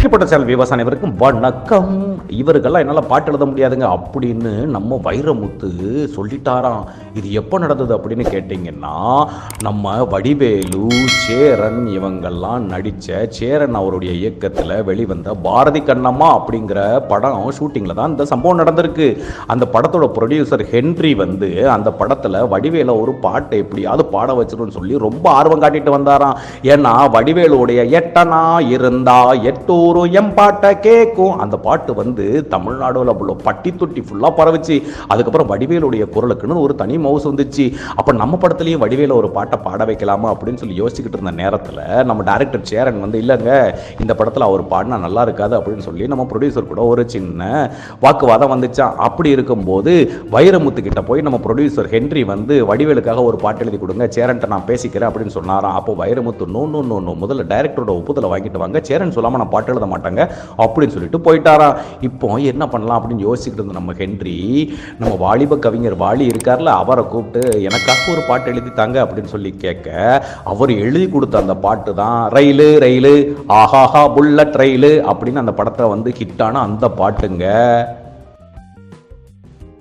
இப்படிப்பட்ட சேனல் விவசாயி அனைவருக்கும் வணக்கம். இவருக்கெல்லாம் என்னால் பாட்டு எழுத முடியாதுங்க. அப்படின்னு நம்ம வைரமுத்து சொல்லிட்டாராம். இது எப்போ நடந்தது அப்படின்னு கேட்டிங்கன்னா நம்ம வடிவேலு சேரன் இவங்கெல்லாம் நடித்த சேரன் அவருடைய இயக்கத்தில் வெளிவந்த பாரதி கண்ணம்மா அப்படிங்கிற படம் ஷூட்டிங்கில் தான் இந்த சம்பவம் நடந்திருக்கு. அந்த படத்தோட ப்ரொடியூசர் ஹென்றி வந்து அந்த படத்தில் வடிவேல ஒரு பாட்டை எப்படியாவது பாட வச்சிருன்னு சொல்லி ரொம்ப ஆர்வம் காட்டிட்டு வந்தாராம். ஏன்னா வடிவேலுடைய எட்டனா இருந்தா ஒரு எம் பாட்டை கேட்கும் அந்த பாட்டு வந்து தமிழ்நாடுல உள்ள பட்டி தொட்டி ஃபுல்லாக பரவிச்சு. அதுக்கப்புறம் வடிவேலுடைய குரலுக்குன்னு ஒரு தனி மவுஸ் வந்துச்சு. அப்போ நம்ம படத்துலையும் வடிவேல ஒரு பாட்டை பாட வைக்கலாமா அப்படின்னு சொல்லி யோசிச்சுக்கிட்டு இருந்த நேரத்தில் நம்ம டேரக்டர் சேரன் வந்து இல்லைங்க இந்த படத்தில் அவர் பாடினா நல்லா இருக்காது அப்படின்னு சொல்லி நம்ம ப்ரொடியூசர் கூட ஒரு சின்ன வாக்குவாதம் வந்துச்சான் அப்படி இருக்கும்போது வைரமுத்து கிட்ட போய் நம்ம ப்ரொடியூசர் ஹென்றி வந்து வடிவேலுக்காக ஒரு பாட்டு எழுதி கொடுங்க சேரன்ட்ட நான் பேசிக்கிறேன் அப்படின்னு சொன்னாராம். அப்போ Vairamuthu no no no no முதல்ல டைரக்டரோட ஒப்புதலை வாங்கிட்டு வாங்க. சேரன் சொல்லாமல் நான் பாட்டு எழுத மாட்டாங்க. அப்படின்னு சொல்லிட்டு போயிட்டாராம் இப்போ என்ன பண்ணலாம் அப்படின்னு யோசிச்சுக்கிட்டு இருந்த நம்ம ஹென்றி நம்ம வாலிப கவிஞர் வாலி இருக்கார்ல அவரை கூப்பிட்டு எனக்காக ஒரு பாட்டு எழுதி தாங்க அப்படின்னு சொல்லி கேட்க அவர் எழுதி கொடுத்த அந்த பாட்டு தான் ரயிலு ரயிலு ஆஹாஹா புல்லட் ரயிலு அப்படின்னு அந்த படத்தை வந்து ஹிட்டான அந்த பாட்டுங்க.